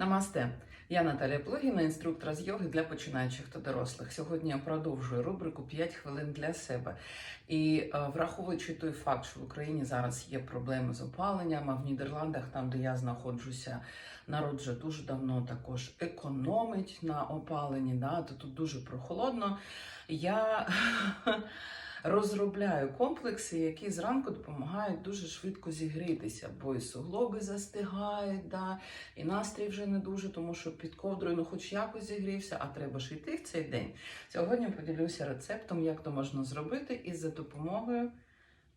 Намасте. Я Наталія Плугіна, інструктор з йоги для починаючих та дорослих. Сьогодні я продовжую рубрику «5 хвилин для себе. І е, враховуючи той факт, що в Україні зараз є проблеми з опаленням, а в Нідерландах, там де я знаходжуся, народ вже дуже давно також економить на опаленні, да, то тут дуже прохолодно. Я розробляю комплекси, які зранку допомагають дуже швидко зігрітися, бо і суглоби застигають, да, і настрій вже не дуже, тому що під ковдрою ну хоч якось зігрівся, а треба ж йти в цей день. Сьогодні поділюся рецептом, як то можна зробити, і за допомогою.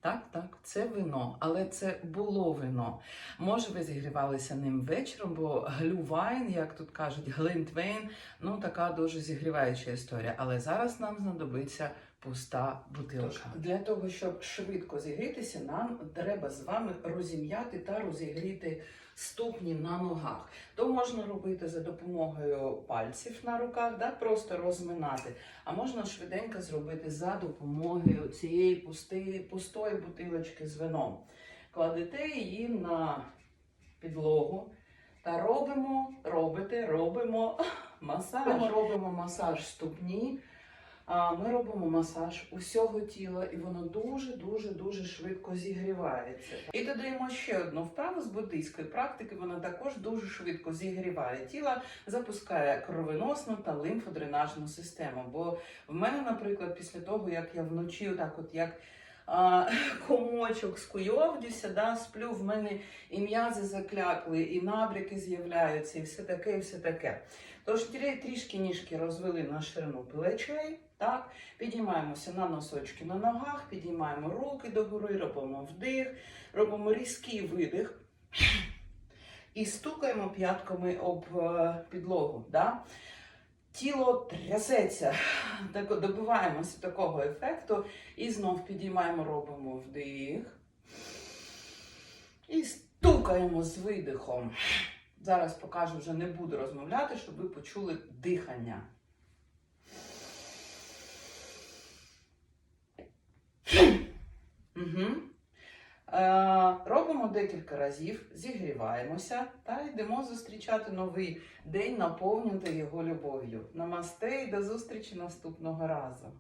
Так, так, це вино, але це було вино. Може, ви зігрівалися ним вечором, бо глювайн, як тут кажуть, глинтвейн, ну така дуже зігріваюча історія. Але зараз нам знадобиться пуста бутилка. Для того, щоб швидко зігрітися, нам треба з вами розім'яти та розігріти ступні на ногах. То можна робити за допомогою пальців на руках, да, просто розминати. А можна швиденько зробити за допомогою цієї пусти, пустої бутилочки з вином. Кладете її на підлогу та робимо, робите, робимо масаж. Ми робимо масаж ступні. Ми робимо масаж усього тіла, і воно дуже дуже швидко зігрівається. І додаємо ще одну вправу з буддийської практики. Вона також дуже швидко зігріває тіло, запускає кровоносну та лимфодренажну систему. Бо в мене, наприклад, після того як я вночі, отак, от як комочок скуйовдюся, да, сплю, в мене і м'язи заклякли, і набряки з'являються, і все таке, і все таке. Тож трішки ніжки розвели на ширину плечей. Так, підіймаємося на носочки на ногах, підіймаємо руки догори, робимо вдих, робимо різкий видих і стукаємо п'ятками об е, підлогу. Да? Тіло трясеться, так добиваємося такого ефекту і знов підіймаємо, робимо вдих і стукаємо з видихом. Зараз покажу, вже не буду розмовляти, щоб ви почули дихання. Угу. Робимо декілька разів, зігріваємося та йдемо зустрічати новий день, наповнювати його любов'ю. Намасте і до зустрічі наступного разу.